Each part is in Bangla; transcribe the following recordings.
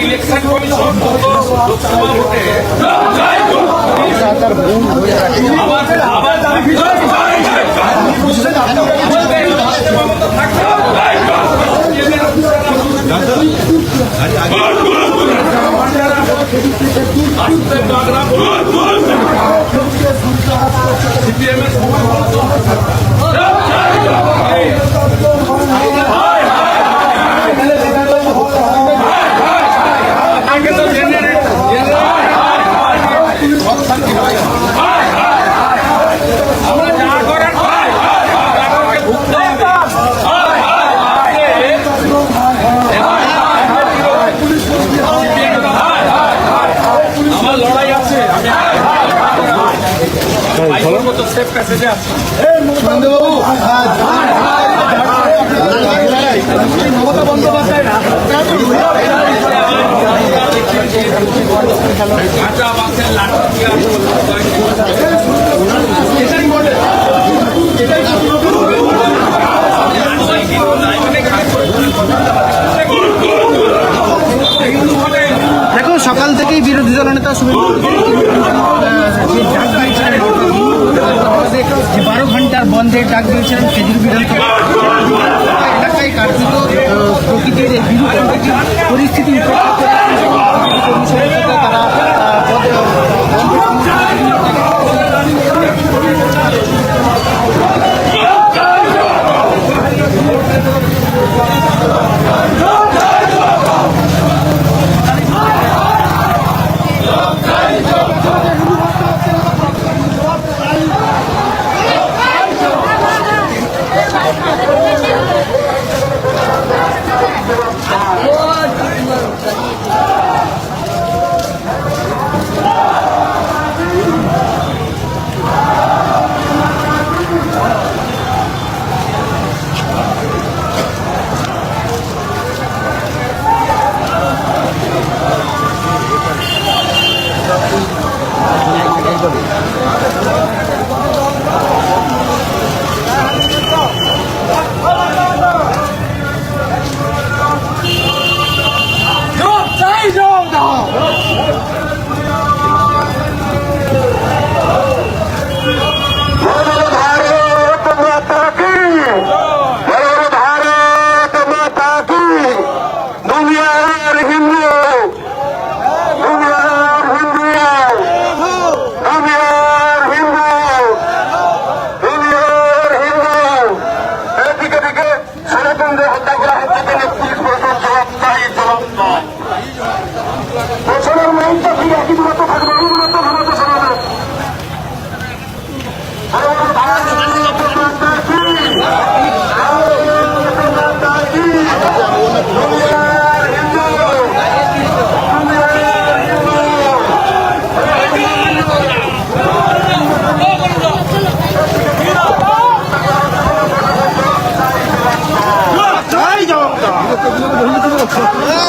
ইলেকশন কমিশন লোকসভা সিপিএম এর সময় প্যাসেজে আছে মমতা বন্দ্যোপাধ্যায় কাঁচা বন্ধের ডাক দিয়েছিলেন খেজুর বিধানসভা এলাকায় কার্যত প্রকৃতির এই পরিস্থিতি তারা Wow. Come on.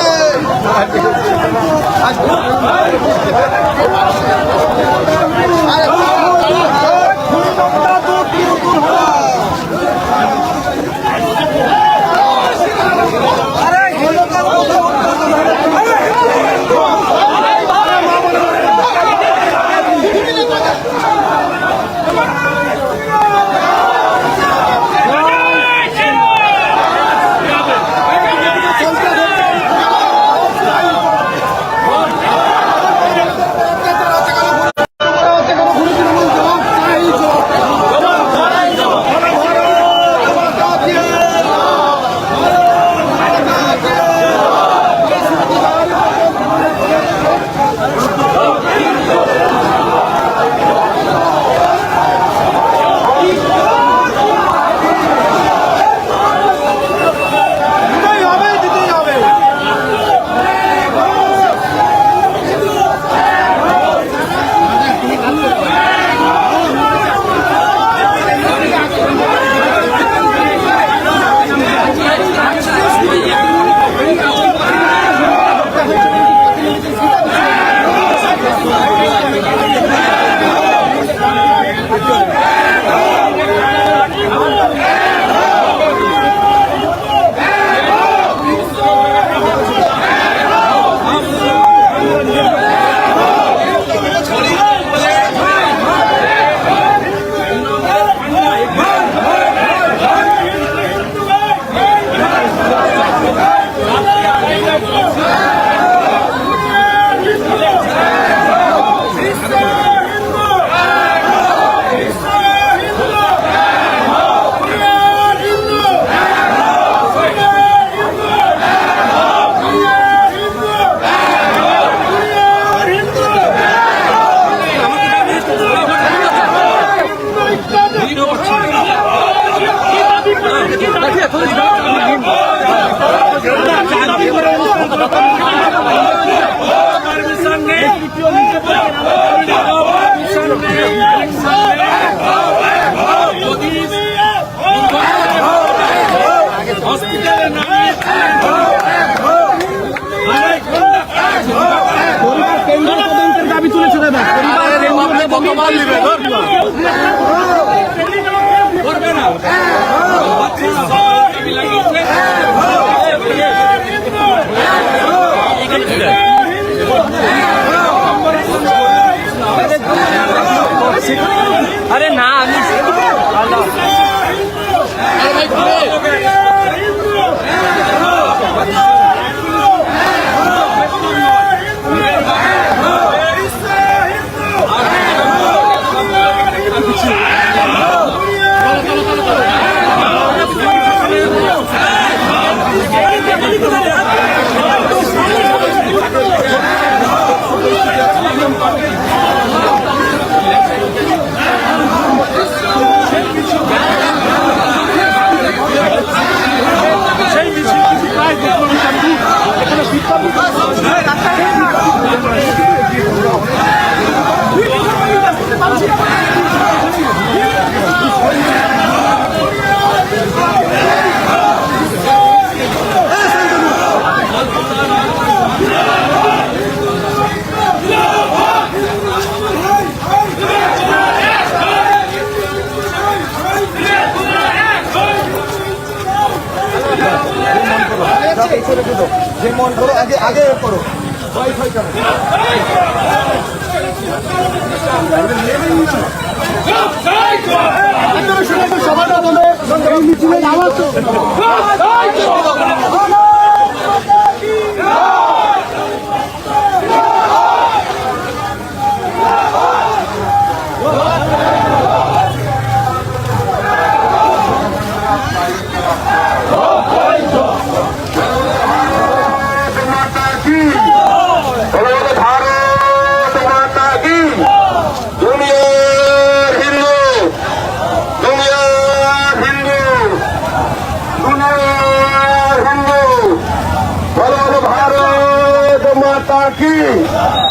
Yeah.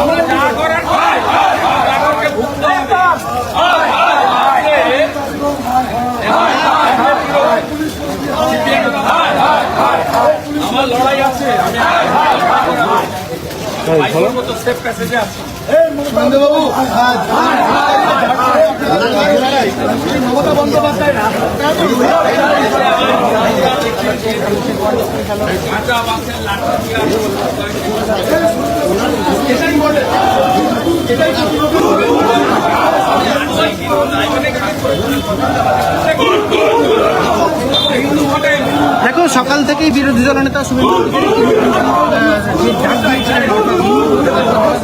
আমরা যা করার তাই। তাদেরকে ভুগতে হবে। আমার লড়াই আছে আমি মতো সেফ প্যাসেজে আছি কাঁচা বাসের লাঠি দেখো সকাল থেকেই বিরোধী দলনেতা শুভেন্দু অধিকারী আহ,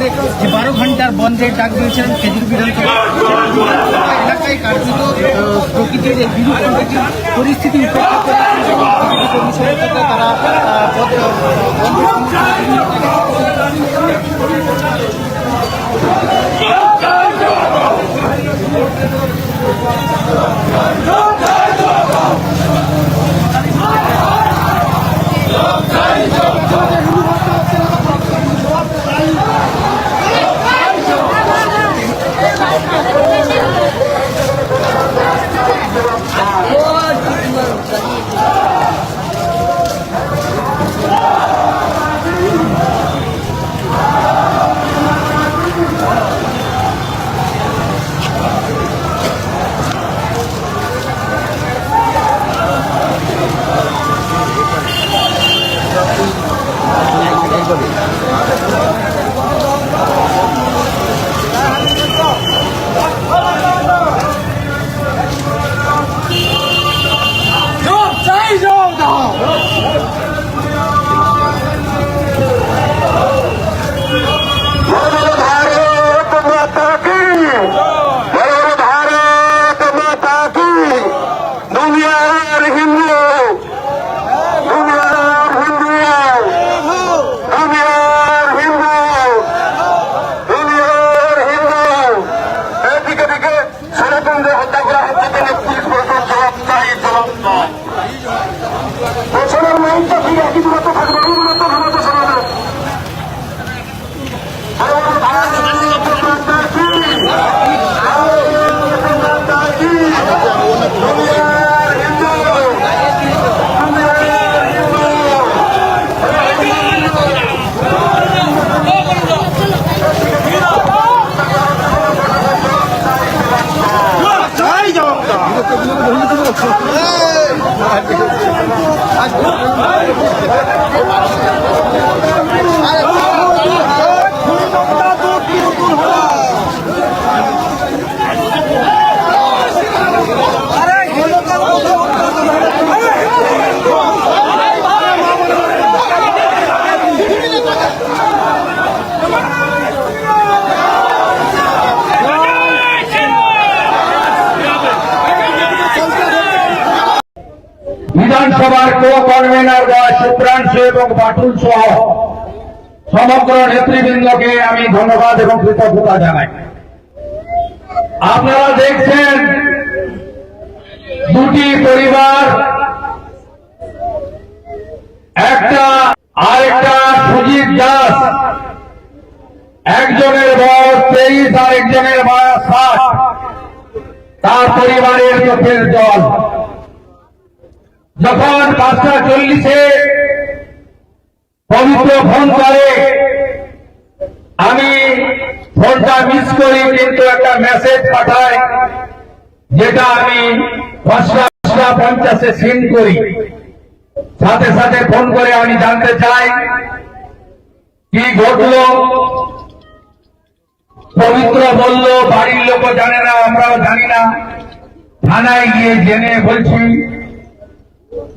যে বারো ঘণ্টার বন্ধের ডাক খেজুর বিধানসভা এলাকায় পরিস্থিতি তারা এবং বাটুল সহ সমগ্র নেতৃবৃন্দকে আমি ধন্যবাদ এবং কৃতজ্ঞতা জানাই। আপনারা দেখছেন দুটি পরিবার, একটা আরেকটা সুজিত দাস, একজনের বয়স তেইশ আর একজনের বয়স ষাট। তার পরিবারের চোখের জল। যখন পাঁচটা চল্লিশে পবিত্র ফোন করে। আমি ফোনটা মিস করি, কিন্তু একটা মেসেজ পাঠাই, যেটা আমি পাঁচটা পঞ্চাশে সেন্ড করি। সাথে সাথে ফোন করে আমি জানতে চাই, কি ঘটলো? পবিত্র বলল, বাড়ির লোক জানে না, আমরাও জানি না। থানায় গিয়ে জেনে বলছি,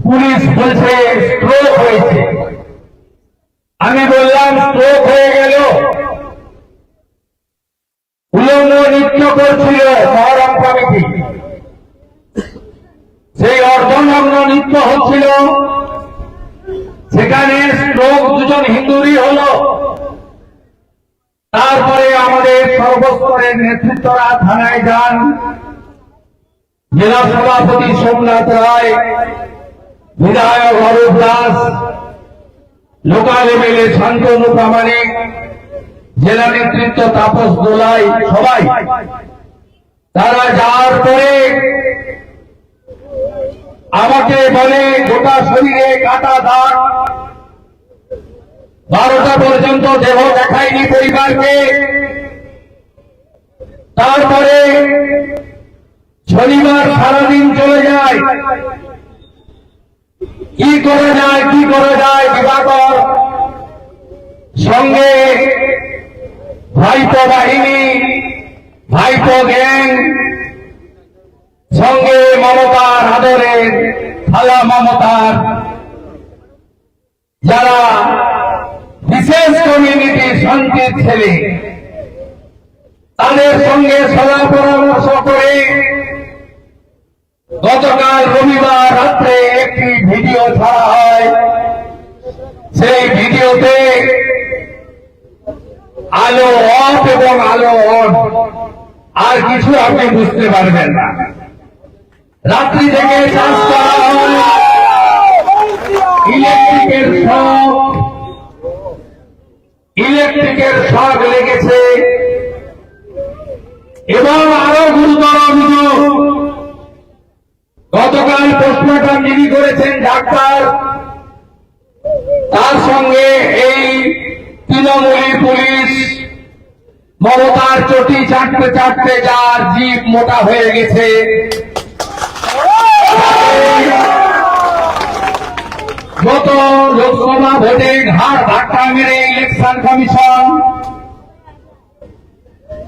পুলিশ বলছে স্ট্রোক হয়েছে। আমি বললাম স্ট্রোক হয়ে গেল। উলঙ্গ নৃত্য করছিল মহরম কমিটি। সেই অর্ধনগ্ন নৃত্য হচ্ছিল, সেখানে স্ট্রোক দুজন হিন্দুরই হলো। তারপরে আমাদের সর্বস্তরের নেতৃত্বরা থানায় যান। জেলা সভাপতি সোমনাথ রায়, বিধায়ক অরূপ দাস লোকাল এমএলএ শান্তনু প্রামাণিক জেলা নেতৃত্ব তাপস দোলাই সবাই। তারা যাওয়ার পরে আমাকে বলে, গোটা শরীরে কাটা দাগ। বারোটা পর্যন্ত দেহ দেখায়নি পরিবারকে। তারপরে শনিবার সারাদিন চলে যায়। কি করা যায়, কি করা যায়, বিভাগর? সঙ্গে ভাইপো বাহিনী, ভাইপো গ্যাং, সঙ্গে মমতার আদরের খালা মমতার। যারা বিশেষ কমিউনিটি শান্তির ছেলে, তাদের সঙ্গে সলা পরামর্শ করে গতকাল রবিবার রাত্রে একটি ভিডিও ছাড়া হয় সেই ভিডিওতে আলো অফ এবং আলো অন। আর কিছু আপনি বুঝতে পারবেন না। রাত্রি থেকে চাষ করা হয়। ইলেকট্রিকের শখ ইলেকট্রিকের শখ লেগেছে। এবং আরও গুরুতর অভিযোগ। গতকাল পোস্টমর্টম যিনি করেছেন ডাক্তার। তার সঙ্গে এই তৃণমূলী পুলিশ মমতার চটি চাটতে চাটতে যার জীব মোটা হয়ে গেছে। গত লোকসভা ভোটে ঘাড় ধাক্কা মেরে ইলেকশন কমিশন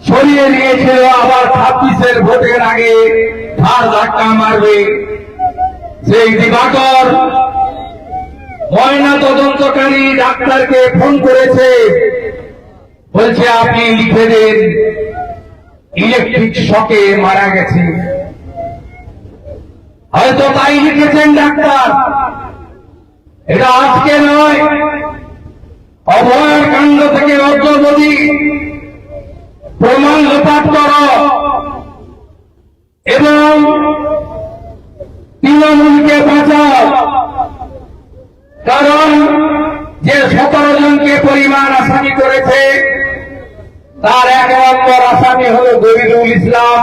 সরিয়ে নিয়েছিল আবার ছাব্বিশের ভোটের আগে। ঘাড় ধাক্কা মারবে। সেই দিবাকর ময়না তদন্তকারী ডাক্তারকে ফোন করেছে। বলছে, আপনি লিখে দেন। ইলেকট্রিক শকে মারা গেছে। হয়তো তাই লিখেছেন ডাক্তার। এটা আজকে নয়। অভয়ের কাণ্ড থেকে অগ্রগতি প্রমাণ লোপাট কর। এবং তৃণমূলকে বাঁচাও। কারণ যে সতেরো জনকে পরিমাণ আসামি করেছে, তার এক নম্বর আসামি হল গরিরুল ইসলাম।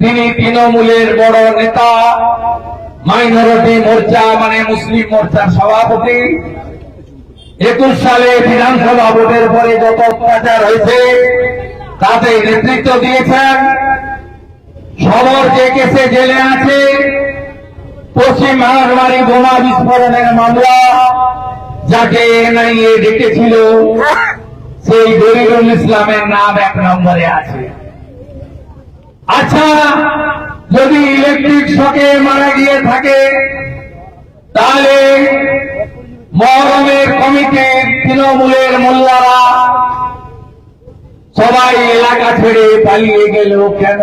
তিনি তৃণমূলের বড় নেতা, মাইনরিটি মোর্চা মানে মুসলিম মোর্চার সভাপতি। একুশ সালে বিধানসভা ভোটের পরে যত অত্যাচার হয়েছে, তাতে নেতৃত্ব দিয়েছেন সবর যে কেসে জেলে আছে, পশ্চিম মহানবাড়ি বোমা বিস্ফোরণের মামলা, যাকে এনআইএ ডেকেছিল, সেই গরিবুল ইসলামের নাম এক নম্বরে আছে। আচ্ছা যদি ইলেকট্রিক শকে মারা গিয়ে থাকে, তাহলে মহরমের কমিটির তৃণমূলের মোল্লারা সবাই এলাকা ছেড়ে পালিয়ে গেল কেন?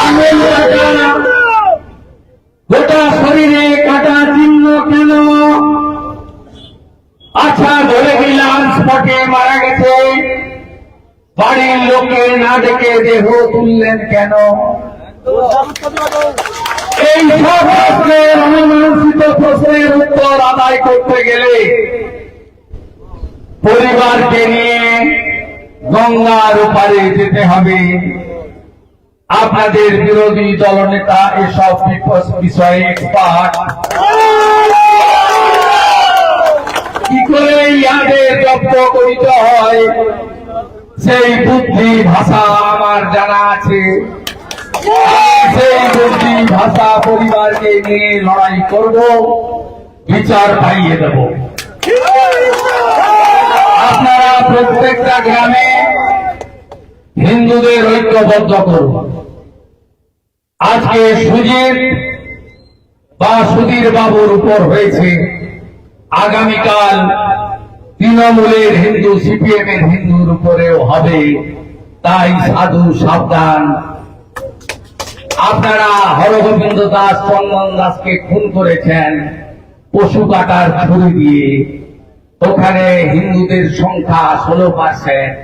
গোটা শরীরে কাটা চিহ্ন কেন? আচ্ছা ধরে নিলাম স্পটে মারা গেছে। বাড়ির লোকে না ডেকে দেহ তুললেন কেন? এই সব অমীমাংসিত প্রশ্নের উত্তর আদায় করতে গেলে পরিবারকে নিয়ে গঙ্গার ওপারে যেতে হবে। আপনাদের বিরোধী দলনেতা এসব বিষয়ে এক্সপার্ট কি করে ইয়াদের জব্দ করিতে হয়? সেই বুদ্ধি ভাষা আমার জানা আছে। সেই বুদ্ধি ভাষা পরিবারকে নিয়ে লড়াই করব, বিচার পাইয়ে দেব। আপনারা প্রত্যেকটা গ্রামে হিন্দুদের ঐক্যবদ্ধ করুন আজকে সুজিত বা সুধীর বাবুর উপর হয়েছে আগামীকাল তৃণমূলের হিন্দু সিপিএম এর হিন্দুর উপরেও হবে। তাই সাধু সাবধান। আপনারা হরগোবিন্দ দাস, চন্দন দাসকে খুন করেছেন পশু কাটার ছুরি দিয়ে। ওখানে হিন্দুদের সংখ্যা ষোলো পার্সেন্ট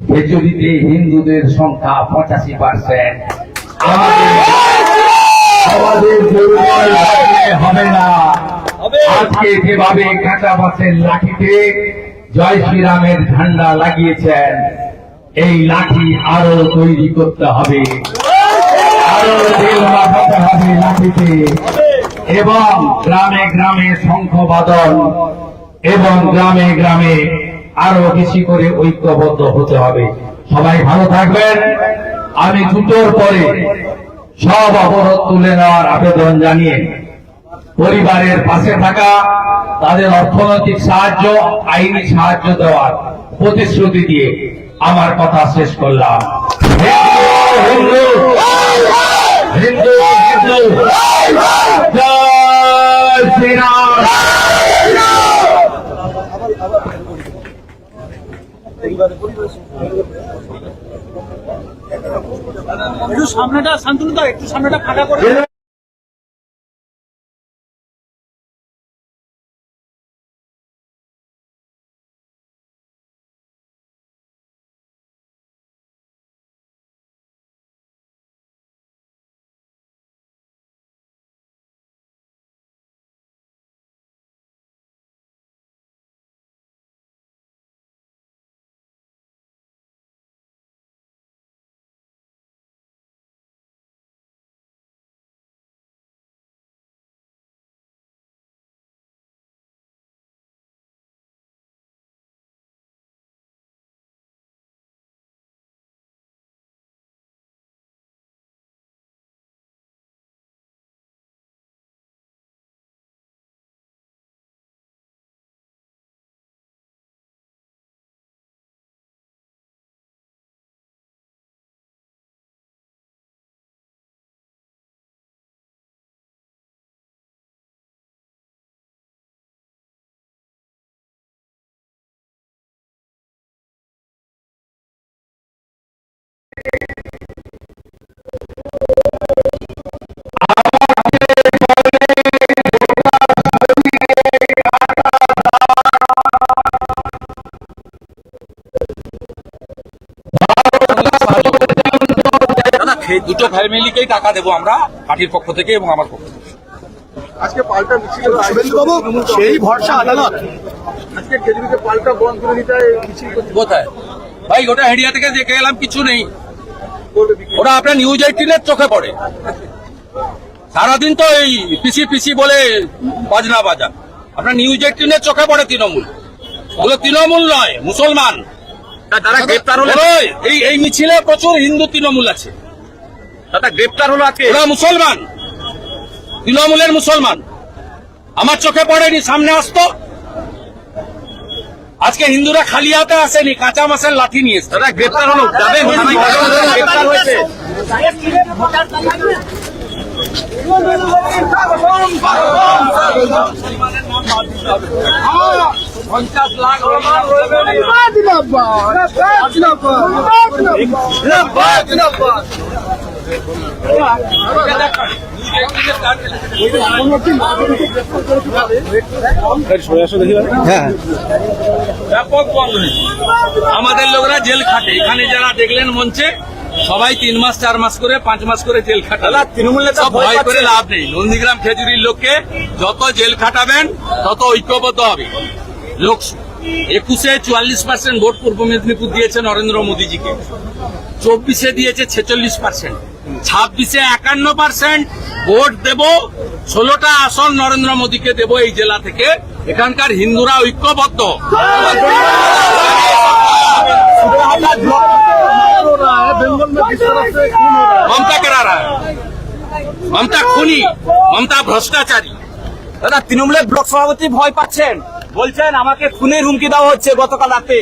খেজুরিতে হিন্দুদের সংখ্যা পঁচাশি পার্সেন্ট আমাদের হবে না। আজকে যেভাবে কাঁচা বাসের লাঠিতে জয় শ্রীরামের ঝান্ডা লাগিয়েছেন এই লাঠি আরও তৈরি করতে হবে। আরও তেল মাখাতে হবে লাঠিতে। এবং গ্রামে গ্রামে শঙ্খ বাদন এবং গ্রামে গ্রামে আরও বেশি করে ঐক্যবদ্ধ হতে হবে। সবাই ভালো থাকবেন। আমি দুটোর পরে সব অবরোধ তুলে নেওয়ার আবেদন জানিয়ে পরিবারের পাশে থাকা, তাদের অর্থনৈতিক সাহায্য, আইনি সাহায্য দেওয়ার প্রতিশ্রুতি দিয়ে আমার কথা শেষ করলাম। হিন্দু হিন্দু হিন্দু জয় শ্রীরাম। একটু সামনেটা শান্তনু দা একটু সামনেটা ফাঁকা করে দাদা দুটো ফ্যামিলিকেই টাকা দেবো আমরা পার্টির পক্ষ থেকে এবং আমার পক্ষ থেকে। আজকে পাল্টা মিছিল শুভেন্দুবাবু সেই ভরসা আদালত। আজকে কেজরিকে পাল্টা বন্ধ করে দিতে মিছিল কোথায়? ভাই ওটা হেডিয়া থেকে দেখে এলাম কিছু নেই। ওটা আপনার নিউজ এইটিনের চোখে পড়ে। সারাদিন তো এই পিসি পিসি বলে বাজনা বাজা। আপনার নিউজ এইটিনের চোখে পড়ে তৃণমূল। ওগুলো তৃণমূল নয় মুসলমান। তারা গ্রেপ্তার হলে এই এই মিছিলে প্রচুর হিন্দু তৃণমূল আছে। দাদা গ্রেপ্তার হলো আজকে। ওরা মুসলমান। তৃণমূলের মুসলমান। আমার চোখে পড়েনি সামনে আসতো। আজকে হিন্দুরা খালি হাতে আসেনি কাঁচা মাসের লাঠি নিয়ে দাদা গ্রেপ্তার হলো। যাবেন গ্রেপ্তার হয়েছে। ব্যাপক বন্ধ হয়েছে। আমাদের লোকরা জেল খাটে। এখানে যারা দেখলেন মঞ্চে সবাই তিন মাস চার মাস করে পাঁচ মাস করে জেল খাটে দাদা, তৃণমূল নেতা সব ভয় ভয় করে লাভ নেই। নন্দীগ্রাম খেজুরির লোককে যত জেল খাটাবেন তত ঐক্যবদ্ধ হবে। লোক একুশে চুয়াল্লিশ পার্সেন্ট ভোট পূর্ব মেদিনীপুর দিয়েছে নরেন্দ্র মোদীজিকে। চব্বিশে দিয়েছে ছেচল্লিশ পার্সেন্ট ছাব্বিশে একান্ন পার্সেন্ট ভোট দেব। ষোলোটা আসন নরেন্দ্র মোদীকে দেব এই জেলা থেকে। এখানকার হিন্দুরা ঐক্যবদ্ধ। মমতা কেরা রা মমতা খুনি, মমতা ভ্রষ্টাচারী। দাদা, তৃণমূলের ব্লক সভাপতি ভয় পাচ্ছেন। বলছেন, আমাকে খুনের হুমকি দেওয়া হচ্ছে গতকাল রাতে।